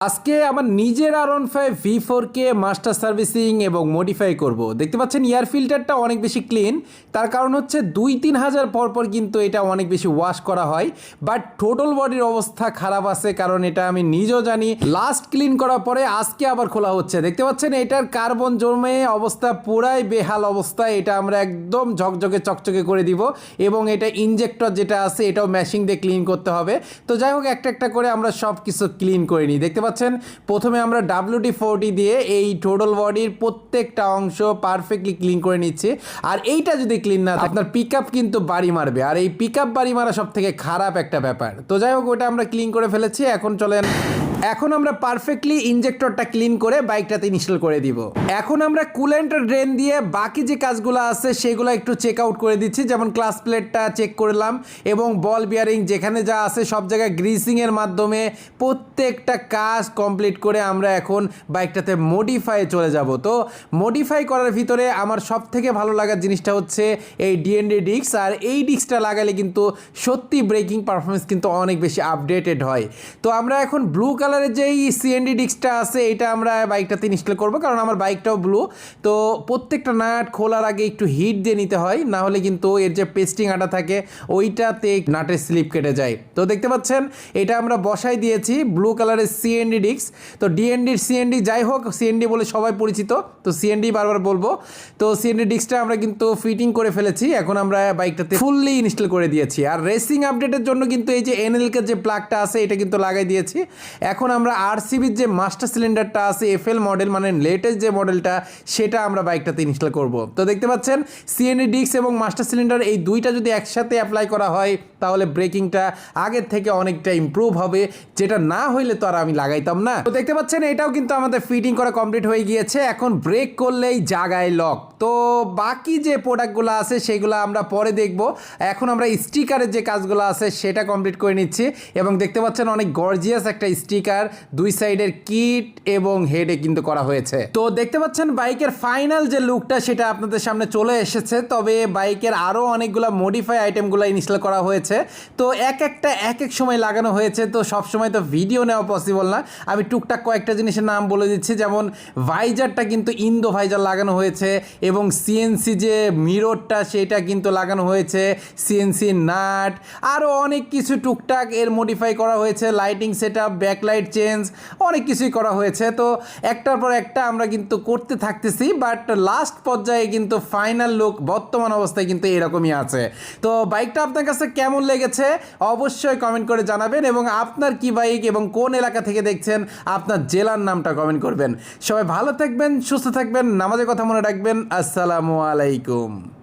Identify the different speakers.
Speaker 1: আজকে আমার নিজের আর ওয়ান ফাইভ ভি ফোরকে মাস্টার সার্ভিসিং এবং মডিফাই করব। দেখতে পাচ্ছেন এয়ার ফিল্টারটা অনেক বেশি ক্লিন তার কারণ হচ্ছে দুই তিন হাজার পর পর কিন্তু এটা অনেক বেশি ওয়াশ করা হয় বাট টোটাল বডির অবস্থা খারাপ আছে, কারণ এটা আমি নিজেও জানি। লাস্ট ক্লিন করার পরে আজকে আবার খোলা হচ্ছে। দেখতে পাচ্ছেন, এটার কার্বন জমে অবস্থা পুরাই বেহাল অবস্থা, এটা আমরা একদম ঝকঝকে চকচকে করে দিব, এবং এটা ইনজেক্টর যেটা আছে, এটাও ম্যাশিং দিয়ে ক্লিন করতে হবে। তো যাই হোক, একটা একটা করে আমরা সব কিছু ক্লিন করে নিই। দেখতে পাচ্ছেন। প্রথমে আমরা ডাব্লিউটি ফোরটি দিয়ে এই টোটাল বডির প্রত্যেকটা অংশ পারফেক্টলি ক্লিন করে নিচ্ছি। আর এইটা যদি ক্লিন না আপনার পিক আপ কিন্তু বাড়ি মারবে। আর এই পিক আপ বাড়ি মারা সব থেকে খারাপ একটা ব্যাপার। তো যাই হোক, ওটা আমরা ক্লিন করে ফেলেছি। এখন চলেন এখন আমরা পারফেক্টলি ইনজেক্টরটা ক্লিন করে বাইকটাতে ইনস্টল করে দিব। এখন আমরা কুলেন্ট ড্রেন দিয়ে বাকি যে কাজগুলো আছে, সেগুলো একটু চেক আউট করে দিচ্ছি। যেমন ক্লাস প্লেটটা চেক করলাম এবং বল বিয়ারিং যেখানে যা আছে, সব জায়গায় গ্রিসিংয়ের মাধ্যমে প্রত্যেকটা কাজ কমপ্লিট করে আমরা এখন বাইকটাতে মডিফাই চলে যাব। তো মডিফাই করার ভিতরে আমার সব থেকে ভালো লাগার জিনিসটা হচ্ছে এই ডিএনডি ডিস্ক আর এই ডিস্কটা লাগালে কিন্তু সত্যি ব্রেকিং পারফরমেন্স কিন্তু অনেক বেশি আপডেটেড হয়। তো আমরা এখন ব্লু কালারের যেই সিএনডি ডিস্কটা আছে, এটা আমরা বাইকটাতে ইনস্টল করব, কারণ আমার বাইকটাও ব্লু তো প্রত্যেকটা নাট খোলার আগে একটু হিট দিয়ে নিতে হয়, না হলে কিন্তু এর যে পেস্টিং আটা থাকে, ওইটাতে নাটের স্লিপ কেটে যায়। তো দেখতে পাচ্ছেন, এটা আমরা বসাই দিয়েছি ব্লু কালারের সিএনডি ডিস্ক তো ডিএনডির সিএনডি যাই হোক সিএনডি বলে সবাই পরিচিত, তো সিএনডি বারবার বলব। তো সিএনডি ডিস্কটা আমরা কিন্তু ফিটিং করে ফেলেছি, এখন আমরা বাইকটাতে ফুললি ইনস্টল করে দিয়েছি। আর রেসিং আপডেটের জন্য কিন্তু এই যে এনএলকে যে প্লাগটা আছে, এটা কিন্তু লাগাই দিয়েছি। এখন আমরা আরসিবির যে মাস্টার সিলিন্ডারটা আছে এফএল মডেল মানে লেটেস্ট যে মডেলটা সেটা আমরা বাইকটাতে ইনস্টল করব। তো দেখতে পাচ্ছেন সিএনডি ডিস্ক এবং মাস্টার সিলিন্ডার এই দুইটা যদি একসাথে অ্যাপ্লাই করা হয়, তাহলে ব্রেকিংটা আগের থেকে অনেকটা ইমপ্রুভ হবে, যেটা না হইলে তো আর আমি লাগাইতাম না। তো দেখতে পাচ্ছেন, এটাও কিন্তু আমাদের ফিটিং করা কমপ্লিট হয়ে গিয়েছে, এখন ব্রেক করলেই জাগায় লক তো বাকি যে প্রোডাক্টগুলো আছে, সেগুলো আমরা পরে দেখব। এখন আমরা স্টিকারের যে কাজগুলো আছে, সেটা কমপ্লিট করে নিচ্ছি, এবং দেখতে পাচ্ছেন অনেক গর্জিয়াস একটা স্টিকার দুই সাইডের কিট এবং হেডে কিন্তু করা হয়েছে। তো দেখতে পাচ্ছেন বাইকের ফাইনাল যে লুকটা সেটা আপনাদের সামনে চলে এসেছে, তবে বাইকের আরও অনেকগুলো মডিফাই আইটেমগুলো ইনস্টল করা হয়েছে। তো এক একটা, এক এক সময় লাগানো হয়েছে, তো সব সময় তো ভিডিও নেওয়া পসিবল না। আমি টুকটাক কয়েকটা জিনিসের নাম বলে দিচ্ছি, যেমন ভাইজারটা কিন্তু ইন্দো ভাইজার লাগানো হয়েছে এবং সিএনসি যে মিররটা সেটা কিন্তু লাগানো হয়েছে সিএনসি নাট আরও অনেক কিছু টুকটাক এর মডিফাই করা হয়েছে lighting set up backlight change, অনেক কিছুই করা হয়েছে। তো একটার পর একটা আমরা কিন্তু করতে থাকতেছি, বাট লাস্ট পর্যায়ে কিন্তু ফাইনাল লুক বর্তমান অবস্থায় কিন্তু এরকমই আছে। তো বাইকটা আপনার কাছে কেমন লেগেছে? অবশ্যই কমেন্ট করে জানাবেন এবং আপনার কি বাইক এবং কোন এলাকা থেকে দেখছেন, আপনার জেলার নামটা কমেন্ট করবেন। সবাই ভালো থাকবেন, সুস্থ থাকবেন, নামাজের কথা মনে রাখবেন। আসসালামু আলাইকুম।